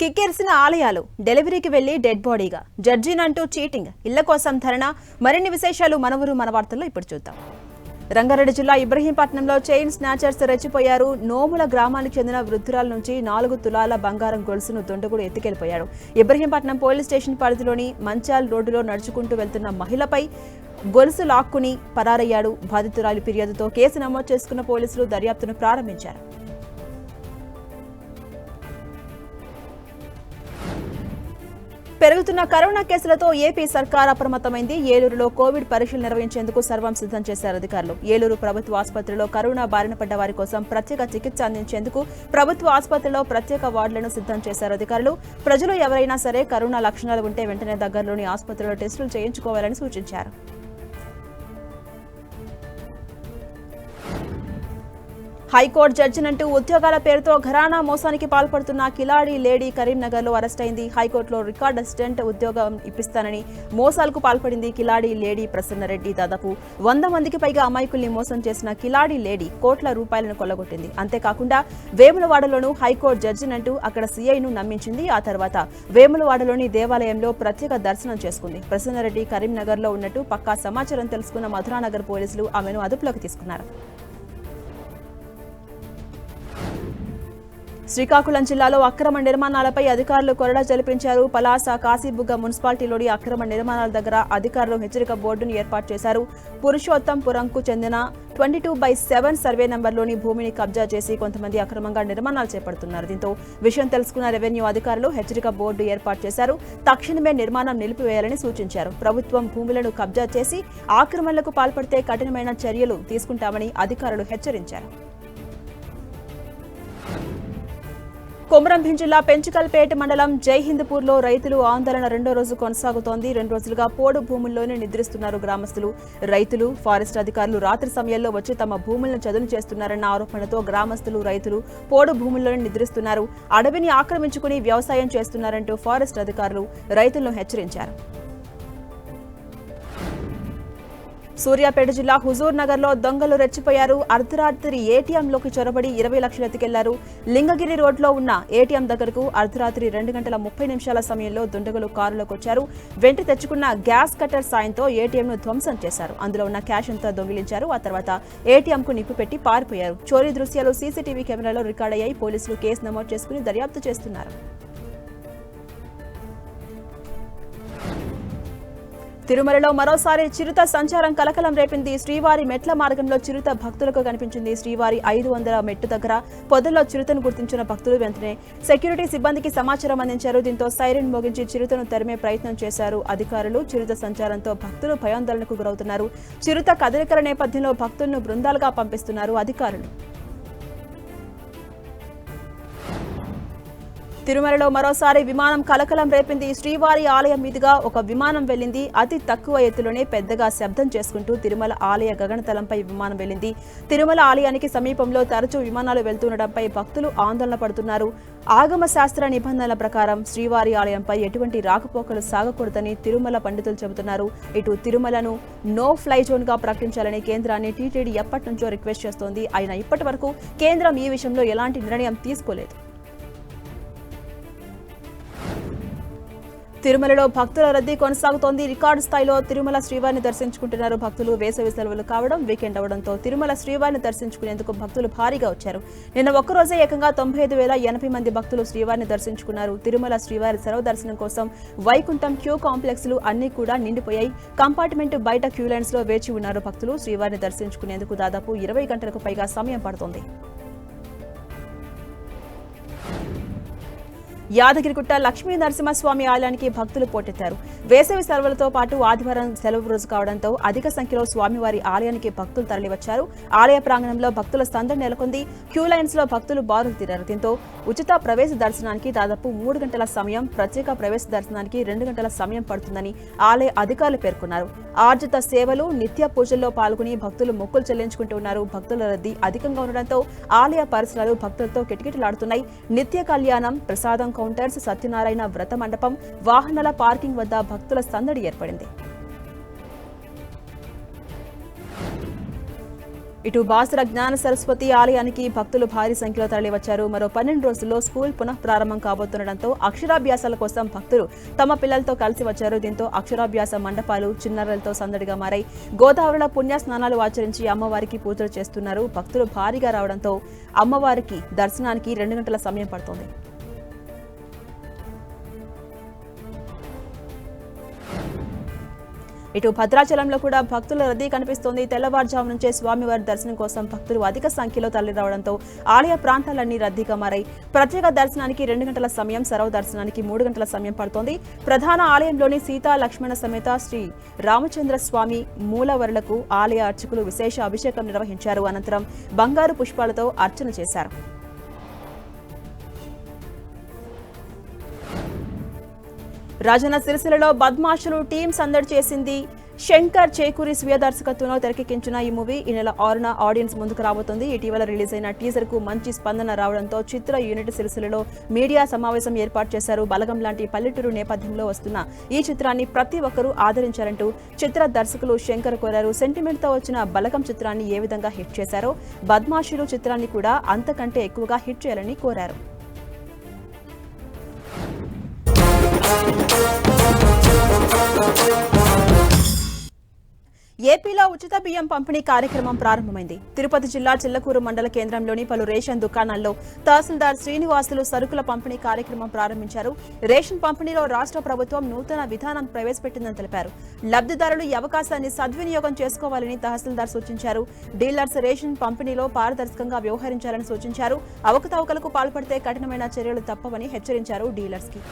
కిక్కెరిసిన ఆలయాలు డెలివరీకి వెళ్ళి డెడ్ బాడీగా. జడ్జినంటూ చీటింగ్ ఇళ్ళ కోసం ధరణ మరిన్ని విశేషాలు మనవరు మన వార్తల్లో ఇప్పుడు చూద్దాం. రంగారెడ్డి జిల్లా ఇబ్రహీంపట్నంలో చైన్ స్నాచర్స్ రెచ్చిపోయారు. నోముల గ్రామానికి చెందిన వృద్ధురాల నుంచి నాలుగు తులాల బంగారం గొలుసును దుండగుడు ఎత్తుకెళ్ళిపోయాడు ఇబ్రహీంపట్నం పోలీస్ స్టేషన్ పరిధిలోని మంచాల్ రోడ్డులో నడుచుకుంటూ వెళ్తున్న మహిళపై గొలుసు లాక్కుని పరారయ్యాడు. బాధితురాలి ఫిర్యాదుతో కేసు నమోదు చేసుకున్న పోలీసులు దర్యాప్తును ప్రారంభించారు. పెరుగుతున్న కరోనా కేసులతో ఏపీ సర్కార్ అప్రమత్తమైంది. ఏలూరులో కోవిడ్ పరీక్షలు నిర్వహించేందుకు సర్వం సిద్ధం చేశారు అధికారులు. ఏలూరు ప్రభుత్వ ఆసుపత్రిలో కరోనా బారిన పడ్డ వారి కోసం ప్రత్యేక చికిత్స అందించేందుకు ప్రభుత్వ ఆసుపత్రిలో ప్రత్యేక వార్డులను సిద్ధం చేశారు అధికారులు. ప్రజలు ఎవరైనా సరే కరోనా లక్షణాలు ఉంటే వెంటనే దగ్గరలోని ఆసుపత్రిలో టెస్టులు చేయించుకోవాలని సూచించారు. హైకోర్టు జడ్జినంటూ ఉద్యోగాల పేరుతో ఘరానా మోసానికి పాల్పడుతున్న కిలాడి లేడీ కరీంనగర్లో అయింది. హైకోర్టులో రికార్డ్ అసిస్టెంట్ ఉద్యోగం ఇప్పిస్తానని మోసాలకు పాల్పడింది కిలాడి లేడీ ప్రసన్నరెడ్డి. దాదాపు వంద మందికి పైగా అమాయకుల్ని మోసం చేసిన కిలాడి లేడీ కోట్ల రూపాయలను కొల్లగొట్టింది. అంతేకాకుండా వేములవాడలోనూ హైకోర్టు జడ్జినంటూ అక్కడ సీఐను నమ్మించింది. ఆ తర్వాత వేములవాడలోని దేవాలయంలో ప్రత్యేక దర్శనం చేసుకుంది. ప్రసన్నరెడ్డి కరీంనగర్లో ఉన్నట్టు పక్కా సమాచారం తెలుసుకున్న మధురానగర్ పోలీసులు ఆమెను అదుపులోకి తీసుకున్నారు. శ్రీకాకుళం జిల్లాలో అక్రమ నిర్మాణాలపై అధికారులు కొరడా జలిపించారు పలాస కాశీబుగ్గ మున్సిపాలిటీలోని అక్రమ నిర్మాణాల దగ్గర అధికారులు హెచ్చరిక బోర్డును ఏర్పాటు చేశారు. పురుషోత్తంపురంకు చెందిన twenty two by seven survey నంబర్లోని భూమిని కబ్జా చేసి కొంతమంది అక్రమంగా నిర్మాణాలు చేపడుతున్నారు. దీంతో విషయం తెలుసుకున్న రెవెన్యూ అధికారులు హెచ్చరిక బోర్డు ఏర్పాటు చేశారు. తక్షణమే నిర్మాణం నిలిపివేయాలని సూచించారు. ప్రభుత్వం భూములను కబ్జా చేసి ఆక్రమణలకు పాల్పడితే కఠినమైన చర్యలు తీసుకుంటామని అధికారులు హెచ్చరించారు. కొమరంభీం జిల్లా పెంచుకల్పేట మండలం జైహింద్పూర్లో రైతులు ఆందోళన రెండో రోజు కొనసాగుతోంది. రెండు రోజులుగా పోడు భూముల్లోనే నిద్రిస్తున్నారు గ్రామస్తులు. రైతులు ఫారెస్ట్ అధికారులు రాత్రి సమయంలో వచ్చి తమ భూములను చదును చేస్తున్నారన్న ఆరోపణతో గ్రామస్తులు రైతులు పోడు భూముల్లోనే నిద్రిస్తున్నారు. అడవిని ఆక్రమించుకుని వ్యవసాయం చేస్తున్నారంటూ ఫారెస్ట్ అధికారులు రైతులను హెచ్చరించారు. సూర్యాపేట జిల్లా హుజూర్ నగర్లో దొంగలు రెచ్చిపోయారు. అర్ధరాత్రి ఏటీఎంలోకి చొరబడి ఇరవై లక్షలు ఎత్తుకెళ్ళారు. లింగగిరి రోడ్లో ఉన్న ఏటీఎం దగ్గరకు అర్ధరాత్రి రెండు గంటల ముప్పై నిమిషాల సమయంలో దుండగులు కారులోకి వచ్చారు వెంట తెచ్చుకున్న గ్యాస్ కట్టర్ సాయంతో ఏటీఎంను ధ్వంసం చేశారు. అందులో ఉన్న క్యాష్ అంతా దొంగిలించారు. ఆ తర్వాత ఏటీఎంకు నిప్పు పెట్టి పారిపోయారు. చోరీ దృశ్యాలు సీసీటీవీ కెమెరాలో రికార్డయ్యాయి పోలీసులు కేసు నమోదు చేసుకుని దర్యాప్తు చేస్తున్నారు. తిరుమలలో మరోసారి చిరుత సంచారం కలకలం రేపింది. శ్రీవారి మెట్ల మార్గంలో చిరుత భక్తులకు కనిపించింది. శ్రీవారి ఐదు వందల మెట్టు దగ్గర పొదల్లో చిరుతను గుర్తించిన భక్తులు వెంటనే సెక్యూరిటీ సిబ్బందికి సమాచారం అందించారు. దీంతో సైరన్ మోగించి చిరుతను తరిమే ప్రయత్నం చేశారు. అధికారులు చిరుత సంచారంతో భక్తులు భయాందోళనకు గురవుతున్నారు. చిరుత కదలికల నేపథ్యంలో భక్తులను బృందాలుగా పంపిస్తున్నారు అధికారులు. తిరుమలలో మరోసారి విమానం కలకలం రేపింది. శ్రీవారి ఆలయం మీదుగా ఒక విమానం వెళ్ళింది. అతి తక్కువ ఎత్తులోనే పెద్దగా శబ్దం చేసుకుంటూ తిరుమల ఆలయ గగనతలంపై విమానం వెళ్ళింది. తిరుమల ఆలయానికి సమీపంలో తరచూ విమానాలు వెళ్తుండటంపై భక్తులు ఆందోళన పడుతున్నారు. ఆగమ శాస్త్ర నిబంధనల ప్రకారం శ్రీవారి ఆలయంపై ఎటువంటి రాకపోకలు సాగకూడదని తిరుమల పండితులు చెబుతున్నారు. ఇటు తిరుమలను నో ఫ్లై జోన్గా ప్రకటించాలని కేంద్రాన్ని టీటీడీ ఎప్పటి నుంచో రిక్వెస్ట్ చేస్తోంది. అయినా ఇప్పటి వరకు కేంద్రం ఈ విషయంలో ఎలాంటి నిర్ణయం తీసుకోలేదు. తిరుమలలో భక్తుల రద్దీ కొనసాగుతోంది. రికార్డు స్థాయిలో తిరుమల శ్రీవారిని దర్శించుకుంటున్నారు. భక్తులు వేసవి సెలవులు కావడం వీకెండ్ అవడంతో తిరుమల శ్రీవారిని దర్శించుకునేందుకు భక్తులు భారీగా వచ్చారు. నిన్న ఒక్కరోజే ఏకంగా తొంభై ఐదు వేల ఎనభై మంది భక్తులు శ్రీవారిని దర్శించుకున్నారు. తిరుమల శ్రీవారి సెలవు దర్శనం కోసం వైకుంఠం క్యూ కాంప్లెక్స్లు అన్ని కూడా నిండిపోయాయి. కంపార్ట్మెంట్ బయట క్యూ లైన్స్లో వేచి ఉన్నారు భక్తులు. శ్రీవారిని దర్శించుకునేందుకు దాదాపు ఇరవై గంటలకు పైగా సమయం పడుతోంది. యాదగిరిగుట్ట లక్ష్మీ నరసింహస్వామి ఆలయానికి భక్తులు పోటెత్తారు. వేసవి సెలవులతో పాటు ఆదివారం సెలవు రోజు కావడంతో అధిక సంఖ్యలో స్వామివారి ఆలయానికి భక్తులు తరలివచ్చారు. ఆలయ ప్రాంగణంలో భక్తుల సందడి నెలకొంది. క్యూ లైన్స్లో భక్తులు బారులు తీరారు. దీంతో ఉచిత ప్రవేశ దర్శనానికి దాదాపు మూడు గంటల సమయం ప్రత్యేక ప్రవేశ దర్శనానికి రెండు గంటల సమయం పడుతుందని ఆలయ అధికారులు పేర్కొన్నారు. ఆర్జిత సేవలు నిత్య పూజల్లో పాల్గొని భక్తులు మొక్కులు చెల్లించుకుంటున్నారు భక్తుల రద్దీ అధికంగా ఉండడంతో ఆలయ పరిసరాలు భక్తులతో కిటకిటలాడుతున్నాయి. నిత్య కళ్యాణం ప్రసాదం కౌంటర్స్ సత్యనారాయణ వ్రత మండపం వాహనాల పార్కింగ్ వద్ద భక్తుల సందడి ఏర్పడింది. ఇటు బాసర జ్ఞాన సరస్వతి ఆలయానికి భక్తులు భారీ సంఖ్యలో తరలివచ్చారు. మరో పన్నెండు రోజుల్లో స్కూల్ పునః ప్రారంభం కాబోతుండటంతో అక్షరాభ్యాసాల కోసం భక్తులు తమ పిల్లలతో కలిసి వచ్చారు. దీంతో అక్షరాభ్యాస మండపాలు చిన్నారులతో సందడిగా మారాయి. గోదావరిలో పుణ్య స్నానాలు ఆచరించి అమ్మవారికి పూజలు చేస్తున్నారు. భక్తులు భారీగా రావడంతో అమ్మవారికి దర్శనానికి రెండు గంటల సమయం పడుతోంది. ఇటు భద్రాచలంలో కూడా భక్తుల రద్దీ కనిపిస్తోంది. తెల్లవారుజాము నుంచే స్వామివారి దర్శనం కోసం భక్తులు అధిక సంఖ్యలో తరలిరావడంతో ఆలయ ప్రాంతాలన్నీ రద్దీగా మారాయి. ప్రత్యేక దర్శనానికి రెండు గంటల సమయం సరవ దర్శనానికి మూడు గంటల సమయం పడుతోంది. ప్రధాన ఆలయంలోని సీతా లక్ష్మణ సమేత శ్రీ రామచంద్ర స్వామి మూలవరులకు ఆలయ అర్చకులు విశేష అభిషేకం నిర్వహించారు. అనంతరం బంగారు పుష్పాలతో అర్చన చేశారు. రాజన్న సిరిసిలలో బద్మాషులు టీం సందడి చేసింది. శంకర్ చేకూరి స్వీయ దర్శకత్వంలో తెరకెక్కించిన ఈ మూవీ ఈ నెల ఆరున ఆడియన్స్ ముందుకు రాబోతుంది. ఇటీవల రిలీజ్ అయిన టీజర్కు మంచి స్పందన రావడంతో చిత్ర యూనిట్ సిరిసిలలో మీడియా సమావేశం ఏర్పాటు చేశారు. బలగం లాంటి పల్లెటూరు నేపథ్యంలో వస్తున్న ఈ చిత్రాన్ని ప్రతి ఒక్కరూ ఆదరించారంటూ చిత్ర దర్శకులు శంకర్ కోరారు. సెంటిమెంట్తో వచ్చిన బలగం చిత్రాన్ని ఏ విధంగా హిట్ చేశారో బద్మాషులు చిత్రాన్ని కూడా అంతకంటే ఎక్కువగా హిట్ చేయాలని కోరారు. ఏపీలో ఉచిత బియ్యం పంపిణీ కార్యక్రమం ప్రారంభమైంది. తిరుపతి జిల్లా చిల్లకూరు మండల కేంద్రంలోని పలు రేషన్ దుకాణాల్లో తహసీల్దార్ శ్రీనివాసులు సరుకుల పంపిణీ కార్యక్రమం ప్రారంభించారు. రేషన్ పంపిణీలో రాష్ట్ర ప్రభుత్వం నూతన విధానం ప్రవేశపెట్టిందని తెలిపారు. లబ్ధిదారులు ఈ అవకాశాన్ని సద్వినియోగం చేసుకోవాలని తహసీల్దార్ సూచించారు. డీలర్స్ రేషన్ పంపిణీలో పారదర్శకంగా వ్యవహరించాలని సూచించారు. అవకతవకలకు పాల్పడితే కఠినమైన చర్యలు తప్పవని హెచ్చరించారు డీలర్స్కి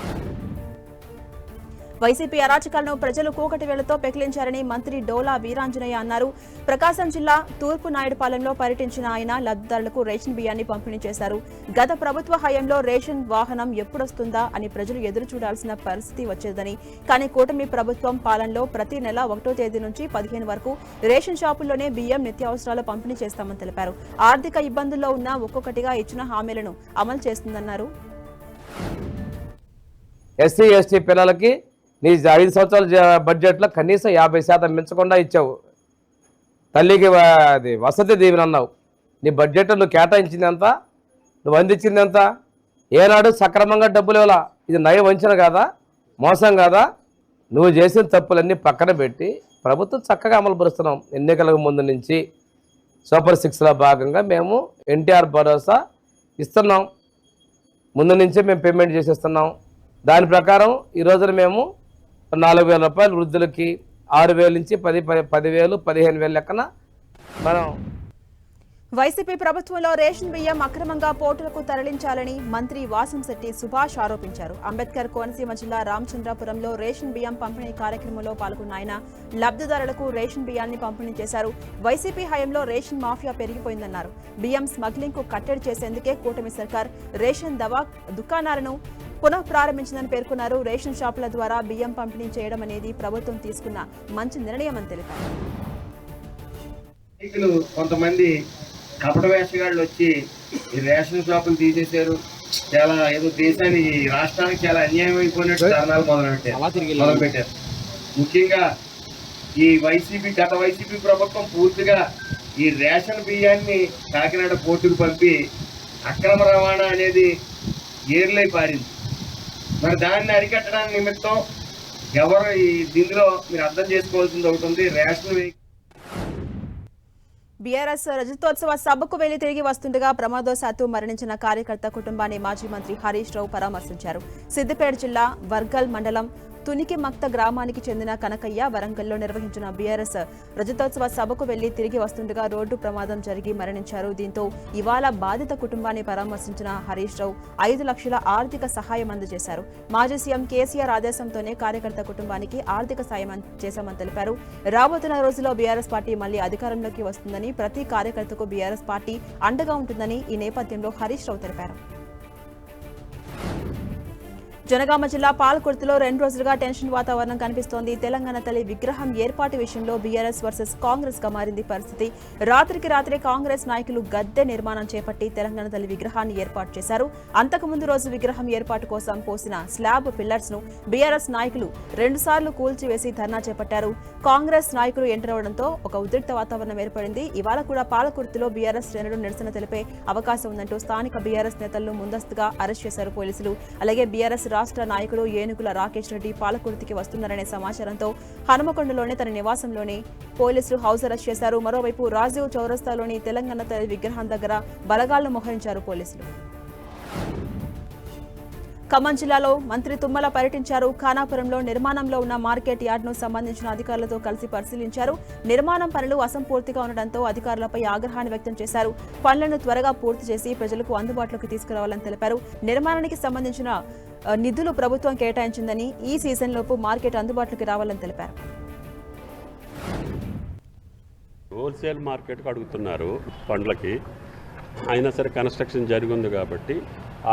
వైసీపీ అరాచకాలను ప్రజలు కూకటి వేళ్ళతో పెకిలించారని మంత్రి డోలా వీరాంజనేయ అన్నారు. ప్రకాశం జిల్లా తూర్పు నాయుడుపాలెంలో పర్యటించిన ఆయన లబ్ధిదారులకు రేషన్ బియ్యాన్ని పంపిణీ చేశారు. గత ప్రభుత్వ హయాంలో రేషన్ వాహనం ఎప్పుడొస్తుందా అని ప్రజలు ఎదురు చూడాల్సిన పరిస్థితి వచ్చేదని. కానీ కూటమి ప్రభుత్వం పాలనలో ప్రతి నెల ఒకటో తేదీ నుంచి పదిహేను వరకు రేషన్ షాపుల్లోనే బియ్యం నిత్యావసరాలు పంపిణీ చేస్తామని తెలిపారు. ఆర్థిక ఇబ్బందుల్లో ఉన్న ఒక్కొక్కటిగా ఇచ్చిన హామీలను అమలు చేస్తుందన్నారు. ఎస్సీ ఎస్టీ పిల్లలకి నీ ఐదు సంవత్సరాల జ- బడ్జెట్లో కనీసం యాభై శాతం మించకుండా ఇచ్చావు. తల్లికి అది వసతి దీవెన అన్నావు. నీ బడ్జెట్ నువ్వు కేటాయించిందంత నువ్వు అందించింది ఎంత ఏనాడు సక్రమంగా డబ్బులు ఇవ్వాల? ఇది నయ వంచన కాదా? మోసం కాదా? నువ్వు చేసిన తప్పులన్నీ పక్కన పెట్టి ప్రభుత్వం చక్కగా అమలు పరుస్తున్నాం. ఎన్నికలకు ముందు నుంచి సూపర్ సిక్స్లో భాగంగా మేము ఎన్టీఆర్ భరోసా ఇస్తున్నాం. ముందు నుంచే మేము పేమెంట్ చేసేస్తున్నాం. దాని ప్రకారం ఈ రోజున మేము నాలుగు వేల రూపాయలు వృద్ధులకి ఆరు వేల నుంచి పది పదివేలు పదిహేను వేల లెక్కన మనం వైసీపీ ప్రభుత్వంలో రేషన్ బియ్యం అక్రమంగా పోర్టులకు తరలించాలని మంత్రి వాసంశెట్టి సుభాష్ ఆరోపించారు. అంబేద్కర్ కోనసీమ జిల్లా రామచంద్రాపురంలో రేషన్ బియ్యం పంపిణీ కార్యక్రమంలో పాల్గొన్న ఆయన లబ్ధిదారులకు రేషన్ బియ్యాన్ని పంపిణీ చేశారు. వైసీపీ హయాంలో రేషన్ మాఫియా పెరిగిపోయిందన్నారు. బియ్యం స్మగ్లింగ్కు కట్టడి చేసేందుకే కూటమి సర్కార్ రేషన్ దవా దుకాణాలను పునః ప్రారంభించిందని పేర్కొన్నారు. రేషన్ షాపుల ద్వారా బియ్యం పంపిణీ చేయడం అనేది ప్రభుత్వం తీసుకున్న మంచి నిర్ణయమని తెలిపారు. కొంతమంది కపట వేషగాళ్ళు వచ్చి ఈ రేషన్ షాపులు తీసేశారు. చాలా ఏదో దేశానికి ఈ రాష్ట్రానికి చాలా అన్యాయం అయిపోయినట్టు కారణాలు మొదలుపెట్టారు. మొదలుపెట్టారు. ముఖ్యంగా ఈ వైసీపీ గత వైసీపీ ప్రభుత్వం పూర్తిగా ఈ రేషన్ బియ్యాన్ని కాకినాడ పోర్టుకు పంపి అక్రమ రవాణా అనేది ఏర్లై పారింది. మరి దాన్ని అరికట్టడానికి నిమిత్తం ఎవరు ఈ దీనిలో మీరు అర్థం చేసుకోవాల్సింది ఒకటి ఉంది రేషన్ బీఆర్ఎస్ రజతోత్సవ సభకు వెళ్ళి తిరిగి వస్తుండగా ప్రమాదవశాత్తు మరణించిన కార్యకర్త కుటుంబాన్ని మాజీ మంత్రి హరీష్ రావు పరామర్శించారు. సిద్దిపేట జిల్లా వర్గల్ మండలం తునికి మక్త గ్రామానికి చెందిన కనకయ్య వరంగల్లో నిర్వహించిన బీఆర్ఎస్ రజతోత్సవ సభకు వెళ్ళి తిరిగి వస్తుండగా రోడ్డు ప్రమాదం జరిగి మరణించారు. దీంతో ఇవాళ బాధిత కుటుంబాన్ని పరామర్శించిన హరీష్ రావు ఐదు లక్షల ఆర్థిక సహాయం అందజేశారు. మాజీ సీఎం కేసీఆర్ ఆదేశంతోనే కార్యకర్త కుటుంబానికి ఆర్థిక సాయం చేశామని తెలిపారు. రాబోతున్న రోజుల్లో బీఆర్ఎస్ పార్టీ మళ్ళీ అధికారంలోకి వస్తుందని ప్రతి కార్యకర్తకు బీఆర్ఎస్ పార్టీ అండగా ఉంటుందని ఈ నేపథ్యంలో హరీష్ రావు తెలిపారు. జనగామ జిల్లా పాలకుర్తిలో రెండు రోజులుగా టెన్షన్ వాతావరణం కనిపిస్తోంది. తెలంగాణ తల్లి విగ్రహం ఏర్పాటు విషయంలో బీఆర్ఎస్ వర్సెస్ కాంగ్రెస్గా మారింది పరిస్థితి. రాత్రికి రాత్రే కాంగ్రెస్ నాయకులు గద్దె నిర్మాణం చేపట్టి తెలంగాణ తల్లి విగ్రహాన్ని ఏర్పాటు చేశారు. అంతకుముందు రోజు విగ్రహం ఏర్పాటు కోసం పోసిన స్లాబ్ పిల్లర్స్ను బీఆర్ఎస్ నాయకులు రెండుసార్లు కూల్చివేసి ధర్నా చేపట్టారు. కాంగ్రెస్ నాయకులు ఎంటరవడంతో ఒక ఉద్రిక్త వాతావరణం ఏర్పడింది. ఇవాళ కూడా పాలకుర్తిలో బీఆర్ఎస్ శ్రేణులు నిరసన తెలిపే అవకాశం ఉందంటూ స్థానిక బీఆర్ఎస్ నేతలను ముందస్తుగా అరెస్ట్ చేశారు పోలీసులు. అలాగే బీఆర్ఎస్ రాష్ట్ర నాయకుడు ఏనుగుల రాకేష్ రెడ్డి పాలకుర్తికి వస్తున్నారనే సమాచారంతో హనుమకొండలోని తన నివాసంలోనే పోలీసులు హౌస్ అరెస్ట్ చేశారు. మరోవైపు రాజీవ్ చౌరస్తాలోని తెలంగాణ తల్లి విగ్రహం దగ్గర బలగాలను మోహరించారు పోలీసులు. ఖమ్మం జిల్లాలో మంత్రి తుమ్మల పర్యటించారు. ఖానాపురంలో నిర్మాణంలో ఉన్న మార్కెట్ యార్డ్ను సంబంధించిన అధికారులతో కలిసి పరిశీలించారు. నిర్మాణం పనులు అసంపూర్తిగా ఉండడంతో అధికారులపై ఆగ్రహాన్ని వ్యక్తం చేశారు. పనులను త్వరగా పూర్తి చేసి ప్రజలకు అందుబాటులోకి తీసుకురావాలని తెలిపారు. నిర్మాణానికి సంబంధించిన నిధులు ప్రభుత్వం కేటాయించిందని ఈ సీజన్లోపు మార్కెట్ అందుబాటులోకి రావాలని తెలిపారు. హోల్సేల్ మార్కెట్కి అడుగుతున్నారు పండ్లకి. అయినా సరే కన్స్ట్రక్షన్ జరిగింది కాబట్టి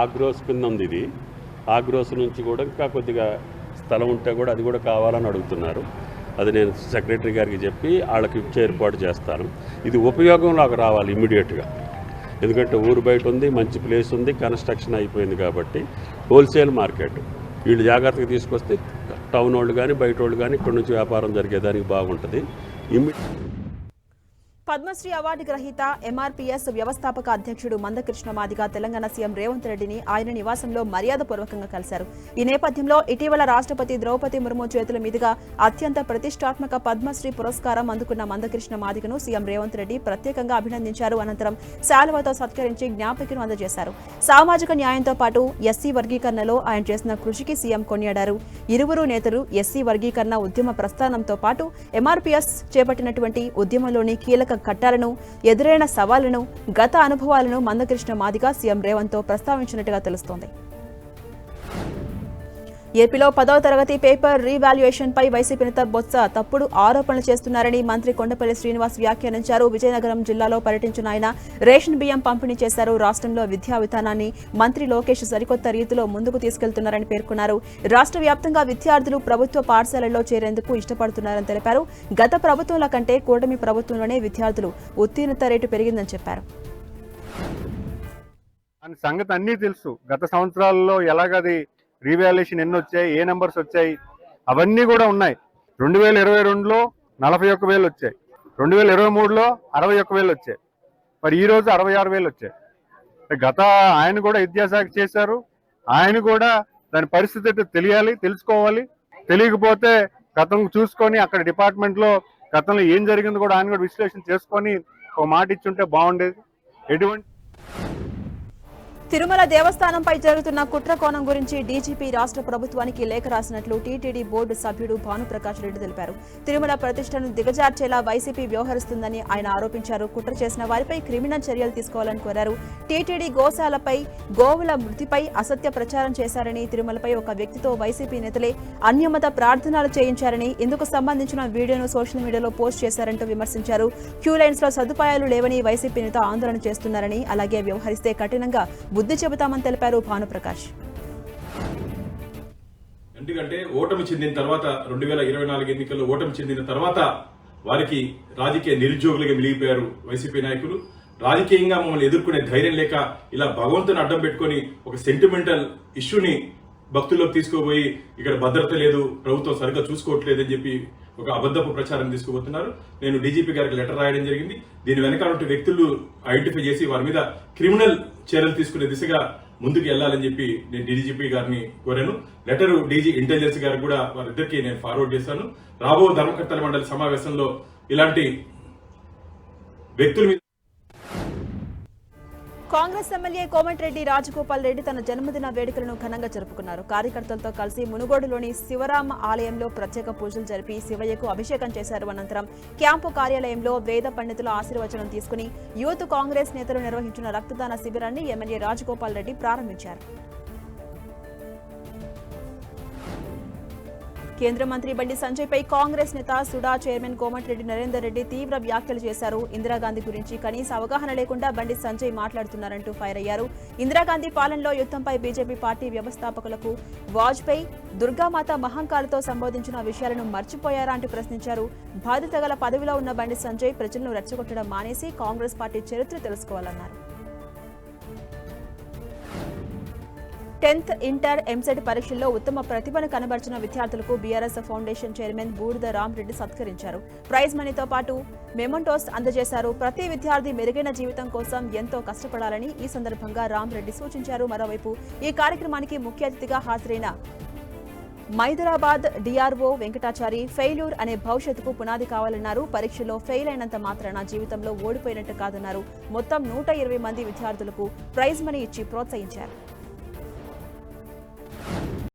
ఆగ్రోస్ కింద ఉంది ఇది. ఆగ్రోస్ నుంచి కూడా ఇంకా కొద్దిగా స్థలం ఉంటే కూడా అది కూడా కావాలని అడుగుతున్నారు. అది నేను సెక్రటరీ గారికి చెప్పి వాళ్ళకి ఇచ్చే ఏర్పాటు చేస్తాను. ఇది ఉపయోగంలోకి రావాలి ఇమ్మీడియట్గా. ఎందుకంటే ఊరు బయట ఉంది మంచి ప్లేస్ ఉంది కన్స్ట్రక్షన్ అయిపోయింది కాబట్టి హోల్సేల్ మార్కెట్. వీళ్ళు జాగ్రత్తగా తీసుకొస్తే టౌన్ వాళ్ళు కానీ బయట వాళ్ళు కానీ ఇక్కడ నుంచి వ్యాపారం జరిగేదానికి బాగుంటుంది. ఇమ్మి పద్మశ్రీ అవార్డు గ్రహీత ఎంఆర్పీఎస్ వ్యవస్థాపక అధ్యక్షుడు మందకృష్ణ మాదిగ తెలంగాణ సీఎం రేవంత్ రెడ్డిని ఆయన నివాసంలో మర్యాదపూర్వకంగా కలిశారు. ఈ నేపథ్యంలో ఇటీవల రాష్ట్రపతి ద్రౌపది ముర్ము చేతుల మీదుగా అత్యంత ప్రతిష్టాత్మక పద్మశ్రీ పురస్కారం అందుకున్న మందకృష్ణ మాదిగను సీఎం రేవంత్ రెడ్డి ప్రత్యేకంగా అభినందించారు. అనంతరం శాలువతో సత్కరించి జ్ఞాపికను అందజేశారు. సామాజిక న్యాయంతో పాటు ఎస్సీ వర్గీకరణలో ఆయన చేసిన కృషికి సీఎం కొనియాడారు. ఇరువురు నేతలు ఎస్సీ వర్గీకరణ ఉద్యమ ప్రస్థానంతో పాటు ఎంఆర్పీఎస్ చేపట్టినటువంటి ఉద్యమంలోని కీలక కట్టాలను ఎదురైన సవాళ్ళను గత అనుభవాలను మందకృష్ణ మాదిగా సీఎం రేవంత్తో ప్రస్తావించినట్టుగా తెలుస్తోంది. ఏపీలో పదవ తరగతి పేపర్ రీవాల్యుయేషన్ పై వైసీపీ నేత బొత్స తప్పుడు ఆరోపణలు చేస్తున్నారని మంత్రి కొండపల్లి శ్రీనివాస్ వ్యాఖ్యానించారు. విజయనగరం జిల్లాలో పర్యటించిన ఆయన రేషన్ బియ్యం పంపిణీ చేశారు. రాష్ట్రంలో విద్యా విధానాన్ని మంత్రి లోకేష్ సరికొత్త రీతిలో ముందుకు తీసుకెళ్తున్నారని పేర్కొన్నారు. రాష్ట్ర వ్యాప్తంగా విద్యార్థులు ప్రభుత్వ పాఠశాలల్లో చేరేందుకు ఇష్టపడుతున్నారని తెలిపారు. గత ప్రభుత్వంల కంటే కూటమి ప్రభుత్వంలోనే విద్యార్థులు ఉత్తీర్ణత రేటు పెరిగిందని చెప్పారు. అని సంగతి అన్నీ తెలుసు. గత సంవత్సరాల్లో ఎలాగది రీవాల్యుయేషన్ ఎన్ని వచ్చాయి ఏ నెంబర్స్ వచ్చాయి అవన్నీ కూడా ఉన్నాయి. రెండు వేల ఇరవై రెండులో నలభై ఒక్క వేలు వచ్చాయి. రెండు వేల ఇరవై మూడులో అరవై ఒక్క వేలు వచ్చాయి. మరి ఈ రోజు అరవై ఆరు వేలు వచ్చాయి. గత ఆయన కూడా విద్యాశాఖ చేశారు. ఆయన కూడా దాని పరిస్థితి తెలియాలి తెలుసుకోవాలి. తెలియకపోతే గతం చూసుకొని అక్కడ డిపార్ట్మెంట్లో గతంలో ఏం జరిగిందో కూడా ఆయన కూడా విశ్లేషణ చేసుకొని ఒక మాట ఇచ్చుంటే బాగుండేది. ఎటువంటి తిరుమల దేవస్థానంపై జరుగుతున్న కుట్రకోణం గురించి డీజీపీ రాష్ట్ర ప్రభుత్వానికి లేఖ రాసినట్లు టీటీడీ బోర్డు సభ్యుడు భానుప్రకాష్ రెడ్డి తెలిపారు. తిరుమల ప్రతిష్టను దిగజార్చేలా వైసీపీ వ్యవహరిస్తుందని ఆయన ఆరోపించారు. కుట్ర చేసిన వారిపై క్రిమినల్ చర్యలు తీసుకోవాలని కోరారు. టీటీడీ గోశాలపై గోవుల మృతిపై అసత్య ప్రచారం చేశారని తిరుమలపై ఒక వ్యక్తితో వైసీపీ నేతలే అన్యమత ప్రార్థనలు చేయించారని ఇందుకు సంబంధించిన వీడియోను సోషల్ మీడియాలో పోస్ట్ చేశారంటూ విమర్శించారు. క్యూ లైన్స్లో సదుపాయాలు లేవని వైసీపీ నేత ఆందోళన చేస్తున్నారని అలాగే వ్యవహరిస్తే కఠినంగా బుద్ధి చెబుతామని తెలిపారు భానుప్రకాష్. ఎందుకంటే ఓటమి చెందిన తర్వాత రెండు వేల ఇరవై నాలుగు ఎన్నికల్లో ఓటమి చెందిన తర్వాత వారికి రాజకీయ నిరుద్యోగులుగా మిలిగిపోయారు వైసీపీ నాయకులు. రాజకీయంగా మమ్మల్ని ఎదుర్కొనే ధైర్యం లేక ఇలా భగవంతుని అడ్డం పెట్టుకొని ఒక సెంటిమెంటల్ ఇష్యూని భక్తుల్లోకి తీసుకుపోయి ఇక్కడ భద్రత లేదు ప్రభుత్వం సరిగ్గా చూసుకోవట్లేదని చెప్పి ఒక అబద్ధపు ప్రచారం తీసుకుపోతున్నారు. నేను డీజీపీ గారికి లెటర్ రాయడం జరిగింది. దీని వెనకాల వ్యక్తులు ఐడెంటిఫై చేసి వారి మీద క్రిమినల్ చర్యలు తీసుకునే దిశగా ముందుకు వెళ్ళాలని చెప్పి నేను డీజీపీ గారిని కోరాను. లెటర్ డీజీ ఇంటెలిజెన్స్ గారికి కూడా వారిద్దరికి నేను ఫార్వర్డ్ చేశాను. రాబో ధర్మకర్తల మండలి సమావేశంలో ఇలాంటి వ్యక్తుల మీద కాంగ్రెస్ ఎమ్మెల్యే కోమటిరెడ్డి రాజగోపాల్ రెడ్డి తన జన్మదిన వేడుకలను ఘనంగా జరుపుకున్నారు. కార్యకర్తలతో కలిసి మునుగోడులోని శివరామ ఆలయంలో ప్రత్యేక పూజలు జరిపి శివయ్యకు అభిషేకం చేశారు. అనంతరం క్యాంపు కార్యాలయంలో వేద పండితుల ఆశీర్వచనం తీసుకుని యూత్ కాంగ్రెస్ నేతలు నిర్వహించిన రక్తదాన శిబిరాన్ని ఎమ్మెల్యే రాజగోపాల్ రెడ్డి ప్రారంభించారు. కేంద్ర మంత్రి బండి సంజయ్ పై కాంగ్రెస్ నేత సుడా చైర్మన్ కోమటిరెడ్డి నరేందర్ రెడ్డి తీవ్ర వ్యాఖ్యలు చేశారు. ఇందిరాగాంధీ గురించి కనీస అవగాహన లేకుండా బండి సంజయ్ మాట్లాడుతున్నారంటూ ఫైర్ అయ్యారు. ఇందిరాగాంధీ పాలనలో యుద్ధంపై బీజేపీ పార్టీ వ్యవస్థాపకులకు వాజ్పేయి దుర్గామాత మహంకాలతో సంబోధించిన విషయాలను మర్చిపోయారా అంటూ ప్రశ్నించారు. బాధ్యత గల పదవిలో ఉన్న బండి సంజయ్ ప్రజలను రెచ్చగొట్టడం మానేసి కాంగ్రెస్ పార్టీ చరిత్ర తెలుసుకోవాలన్నారు. టెన్త్ ఇంటర్ ఎంసెట్ పరీక్షల్లో ఉత్తమ ప్రతిభను కనబర్చిన విద్యార్థులకు బీఆర్ఎస్ ఫౌండేషన్ చైర్మన్ బూడిద రామరెడ్డి సత్కరించారు. ప్రైజ్ మనీతో పాటు మెమంటోస్ అందజేశారు. ప్రతి విద్యార్థి మెరుగైన జీవితం కోసం ఎంతో కష్టపడాలని ఈ సందర్భంగా రామరెడ్డి సూచించారు. మరోవైపు ఈ కార్యక్రమానికి ముఖ్య అతిథిగా హాజరైన మైదరాబాద్ డిఆర్ఓ వెంకటాచారి ఫెయిల్యూర్ అనే భవిష్యత్తుకు పునాది కావాలన్నారు. పరీక్షలో ఫెయిల్ అయినంత మాత్రాన జీవితంలో ఓడిపోయినట్టు కాదన్నారు. మొత్తం నూట ఇరవై మంది విద్యార్థులకు ప్రైజ్ మనీ ఇచ్చి ప్రోత్సహించారు.